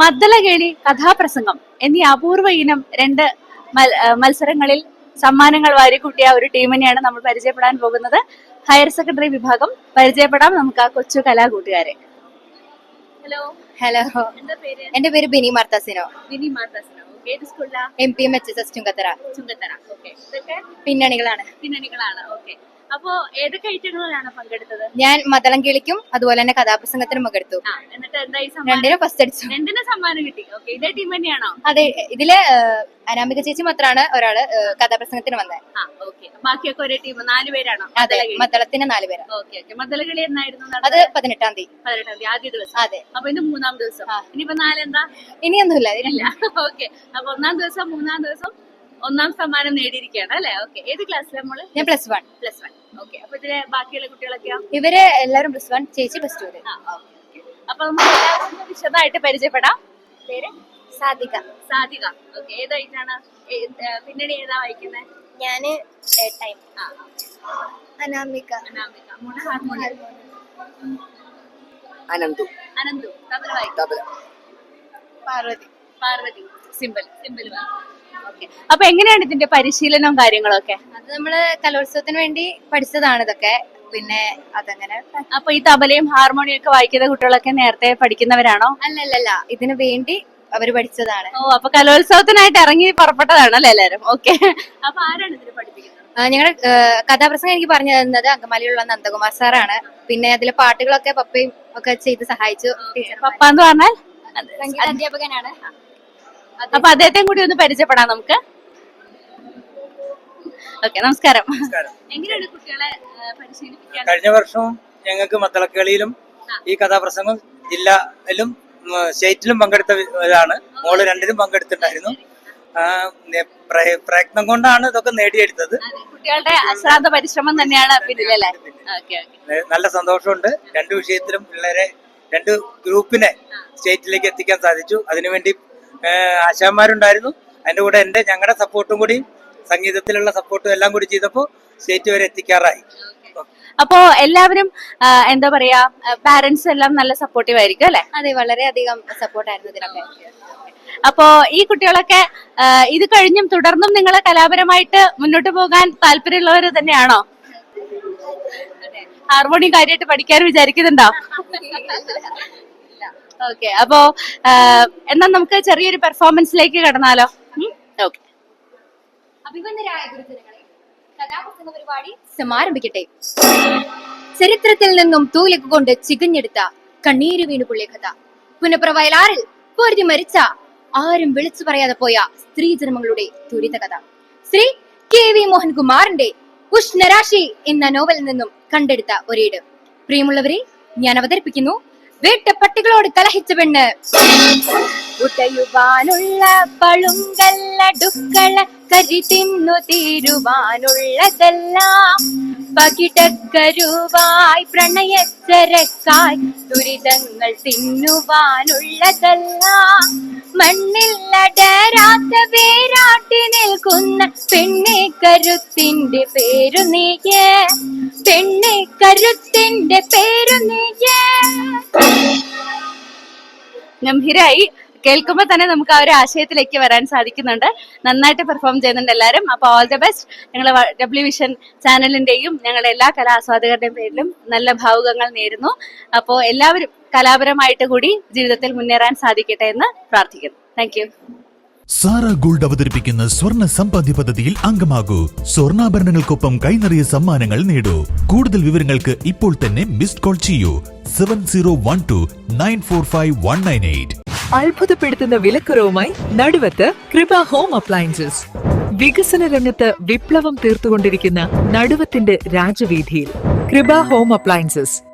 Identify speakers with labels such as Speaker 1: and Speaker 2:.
Speaker 1: മദ്ദലകേളി കഥാപ്രസംഗം എന്നീ അപൂർവ ഇനം രണ്ട് മത്സരങ്ങളിൽ സമ്മാനങ്ങൾ വാരിക്കൂട്ടിയ ഒരു ടീമിനെയാണ് നമ്മൾ പരിചയപ്പെടാൻ പോകുന്നത്. ഹയർ സെക്കൻഡറി വിഭാഗം പരിചയപ്പെടാം നമുക്ക് ആ കൊച്ചു കലാകൂട്ടുകാരെ. ഹലോ
Speaker 2: ഹലോ എന്റെ പേര്? ബിനി മാർത്താസിനോ.
Speaker 1: Bini മാർത്താസിനോ.
Speaker 2: M P M H S S Chungathara.
Speaker 1: Chungathara. Okay
Speaker 2: പിന്നണികളാണ്.
Speaker 1: പിന്നണികളാണ്. ഓക്കെ അപ്പോ ഏതൊക്കെ ഐറ്റങ്ങളിലാണ് പങ്കെടുത്തത്?
Speaker 2: ഞാൻ മതളം കിളിക്കും അതുപോലെ തന്നെ കഥാപ്രസംഗത്തിനും പങ്കെടുത്തു.
Speaker 1: എന്നിട്ട് എന്തായി
Speaker 2: രണ്ടിനും ഫസ്റ്റ് അടിച്ചു.
Speaker 1: രണ്ടിനും സമ്മാനം കിട്ടി. ഓക്കെ ഇതേ ടീം തന്നെയാണോ?
Speaker 2: അതെ ഇതിൽ അനാമിക ചേച്ചി മാത്രമാണ് ഒരാൾ കഥാപ്രസംഗത്തിന് വന്നത്
Speaker 1: ബാക്കിയൊക്കെ ഒരേ ടീം നാല് പേരാണോ?
Speaker 2: അതെ മദ്ദളത്തിന് നാല് പേര്.
Speaker 1: Okay okay. മദ്ദലകളി എന്നായിരുന്നു
Speaker 2: അത്? പതിനെട്ടാം തീയതി.
Speaker 1: പതിനെട്ടാം തീയതി ആദ്യ ദിവസം.
Speaker 2: അതെ.
Speaker 1: അപ്പൊ ഇന്ന് മൂന്നാം ദിവസം. ഇനിയിപ്പോ നാലെന്താ?
Speaker 2: ഇനിയൊന്നുമില്ല
Speaker 1: ഇല്ല.
Speaker 2: ഇതിനില്ല
Speaker 1: ഓക്കെ. അപ്പൊ ഒന്നാം ദിവസം മൂന്നാം ദിവസം ഒന്നാം സമ്മാനം നേടിയിരിക്കുകയാണ് അല്ലെ? ഓക്കെ. ഏത് ക്ലാസ്സിലാണ് നമ്മൾ
Speaker 2: ഞാൻ പ്ലസ് വൺ
Speaker 1: പ്ലസ് വൺ അപ്പൊ ഇതിലെ ബാക്കിയുള്ള കുട്ടികളൊക്കെയോ?
Speaker 2: ഇവർ എല്ലാരും പ്ലസ് വൺ ചേച്ചി പ്ലസ് ടു
Speaker 1: അപ്പൊ നമുക്ക് എല്ലാവർക്കും വിശദമായിട്ട് പരിചയപ്പെടാം. പേര്?
Speaker 2: സാധിക
Speaker 1: സാധിക ഓക്കെ ഏതായിട്ടാണ്? പിന്നണി ഏതാ വായിക്കുന്നത്
Speaker 2: ഞാൻ ടൈം
Speaker 1: ആ
Speaker 2: അനാമിക.
Speaker 3: അനന്തു.
Speaker 1: അനന്തു.
Speaker 3: തബല.
Speaker 2: പാർവതി.
Speaker 1: പാർവതി. സിമ്പിൾ സിമ്പിൾ അപ്പൊ എങ്ങനെയാണ് ഇതിന്റെ പരിശീലനവും കാര്യങ്ങളൊക്കെ?
Speaker 2: അത് നമ്മൾ കലോത്സവത്തിന് വേണ്ടി പഠിച്ചതാണ് ഇതൊക്കെ. പിന്നെ അതങ്ങനെ
Speaker 1: അപ്പൊ ഈ തബലയും ഹാർമോണിയും ഒക്കെ വായിക്കുന്ന കുട്ടികളൊക്കെ നേരത്തെ പഠിക്കുന്നവരാണോ?
Speaker 2: അല്ലല്ലല്ല. ഇതിനു വേണ്ടി അവർ പഠിച്ചതാണ്.
Speaker 1: ഓ അപ്പൊ കലോത്സവത്തിനായിട്ട് ഇറങ്ങി പുറപ്പെട്ടതാണ് അല്ലേ എല്ലാരും ഓക്കെ. അപ്പൊ ആരാണ് ഇതിന് പഠിപ്പിക്കുന്നത്?
Speaker 2: ഞങ്ങളുടെ കഥാപ്രസംഗം എനിക്ക് പറഞ്ഞു തന്നത് അങ്കമാലിയുള്ള നന്ദകുമാർ സാറാണ്. പിന്നെ അതിലെ പാട്ടുകളൊക്കെ പപ്പയും ഒക്കെ ചെയ്ത് സഹായിച്ചു
Speaker 1: പപ്പ എന്ന് പറഞ്ഞാൽ
Speaker 2: അധ്യാപകനാണ്
Speaker 1: അപ്പൊ അദ്ദേഹത്തെയും കൂടി ഒന്ന് പരിചയപ്പെടാം നമുക്ക്. ഓക്കെ നമസ്കാരം. എങ്ങനെയാണ് കുട്ടികളെ പരിശീലിപ്പിക്കാൻ?
Speaker 3: കഴിഞ്ഞ വർഷവും ഞങ്ങൾക്ക് മത്തളക്കളിയിലും ഈ കഥാപ്രസംഗം ജില്ലയിലും സ്റ്റേറ്റിലും സ്റ്റേറ്റിലും പങ്കെടുത്തവരാണ് മോൾ രണ്ടിലും പങ്കെടുത്തിട്ടുണ്ടായിരുന്നു. ആ, പ്രയത്നം കൊണ്ടാണ് ഇതൊക്കെ നേടിയെടുത്തത്.
Speaker 1: കുട്ടികളുടെ അശ്രാന്ത പരിശ്രമം തന്നെയാണ് പിന്നിലല്ലേ
Speaker 3: നല്ല സന്തോഷമുണ്ട്. രണ്ട് വിഷയത്തിലും പിള്ളേരെ രണ്ട് ഗ്രൂപ്പിനെ സ്റ്റേറ്റിലേക്ക് എത്തിക്കാൻ സാധിച്ചു. അതിനുവേണ്ടി ആശാന്മാരുണ്ടായിരുന്നു. അതിന്റെ കൂടെ എന്റെ ഞങ്ങളുടെ സപ്പോർട്ടും കൂടി സംഗീതത്തിലുള്ള സപ്പോർട്ടും എല്ലാം കൂടി ചെയ്തപ്പോൾ സ്റ്റേറ്റ് വരെ എത്തിക്കാറായി.
Speaker 1: അപ്പോ എല്ലാവരും എന്താ പറയാ പാരന്റ്സ് എല്ലാം നല്ല സപ്പോർട്ടീവ് ആയിരിക്കും അല്ലെ?
Speaker 2: അതെ വളരെയധികം സപ്പോർട്ടായിരുന്നു ഇതിനൊക്കെ
Speaker 1: അപ്പോ ഈ കുട്ടികളൊക്കെ ഇത് കഴിഞ്ഞും തുടർന്നും നിങ്ങളെ കലാപരമായിട്ട് മുന്നോട്ട് പോകാൻ താല്പര്യമുള്ളവർ തന്നെയാണോ? ഹാർമോണിയം കാര്യമായിട്ട് പഠിക്കാൻ വിചാരിക്കുന്നുണ്ടോ? ഓക്കെ അപ്പോ എന്നാ നമുക്ക് ചെറിയൊരു പെർഫോമൻസിലേക്ക് കടന്നാലോ? ഓക്കെ
Speaker 2: അഭിമന്യരായ ഗുരുജനങ്ങളെ കഥാപുസ്തക സമാരംഭിക്കട്ടെ. ചരിത്രത്തിൽ നിന്നും തൂലിക്ക് കൊണ്ട് ചികഞ്ഞെടുത്ത കണ്ണീര് വീണു പുള്ളിയ കഥ പുനപ്രവയലാറിൽ പൊരുതി മരിച്ച ആരും വിളിച്ചു പറയാതെ പോയ സ്ത്രീ ജന്മങ്ങളുടെ ദുരിത കഥ ശ്രീ കെ വി മോഹൻകുമാറിന്റെ ഉഷ്ണരാശി എന്ന നോവലിൽ നിന്നും കണ്ടെടുത്ത ഒരേട്. പ്രിയമുള്ളവരെ ഞാൻ അവതരിപ്പിക്കുന്നു വേട്ടപ്പട്ടികളോട് കലഹിച്ച പെണ്ണ്. ഉടയുവാനുള്ള പളുങ്കല്ലടുക്കള കരി തിന്നു തീരുവാനുള്ളതെല്ലാം പകിടക്കരുവായി പ്രണയച്ചരക്കായി ദുരിതങ്ങൾ തിന്നുവാനുള്ളതെല്ലാം മണ്ണില്ലടരാത്ത കരുത്തിന്റെ പേരു നീയേ
Speaker 1: ഗംഭീരായി. കേൾക്കുമ്പോൾ തന്നെ നമുക്ക് ആ ഒരു ആശയത്തിലേക്ക് വരാൻ സാധിക്കുന്നുണ്ട്. നന്നായിട്ട് പെർഫോം ചെയ്യുന്നുണ്ട് എല്ലാവരും. അപ്പൊ ഓൾ ദ ബെസ്റ്റ് ഞങ്ങൾ ഡബ്ല്യു വിഷൻ ചാനലിന്റെയും ഞങ്ങളുടെ എല്ലാ കലാസ്വാദകരുടെയും പേരിലും നല്ല ഭാവുകങ്ങൾ നേരുന്നു. അപ്പോൾ എല്ലാവരും കലാപരമായിട്ട് കൂടി ജീവിതത്തിൽ മുന്നേറാൻ സാധിക്കട്ടെ എന്ന് പ്രാർത്ഥിക്കുന്നു. താങ്ക്
Speaker 4: സാറ ഗോൾഡ് അവതരിപ്പിക്കുന്ന സ്വർണ സമ്പാദ്യ പദ്ധതിയിൽ അംഗമാകൂ. സ്വർണാഭരണങ്ങൾക്കൊപ്പം കൈനിറിയ സമ്മാനങ്ങൾ നേടൂ. കൂടുതൽ വിവരങ്ങൾക്ക് ഇപ്പോൾ തന്നെ മിസ്ഡ് കോൾ ചെയ്യൂ. Seven zero one two nine four five one nine eight.
Speaker 5: അത്ഭുതപ്പെടുത്തുന്ന വിലക്കുറവുമായി നടുവത്ത് കൃപ ഹോം അപ്ലയൻസസ്. വികസന രംഗത്ത് വിപ്ലവം തീർത്തുകൊണ്ടിരിക്കുന്ന നടുവത്തിന്റെ രാജവീതിയിൽ കൃപ ഹോം അപ്ലയൻസസ്.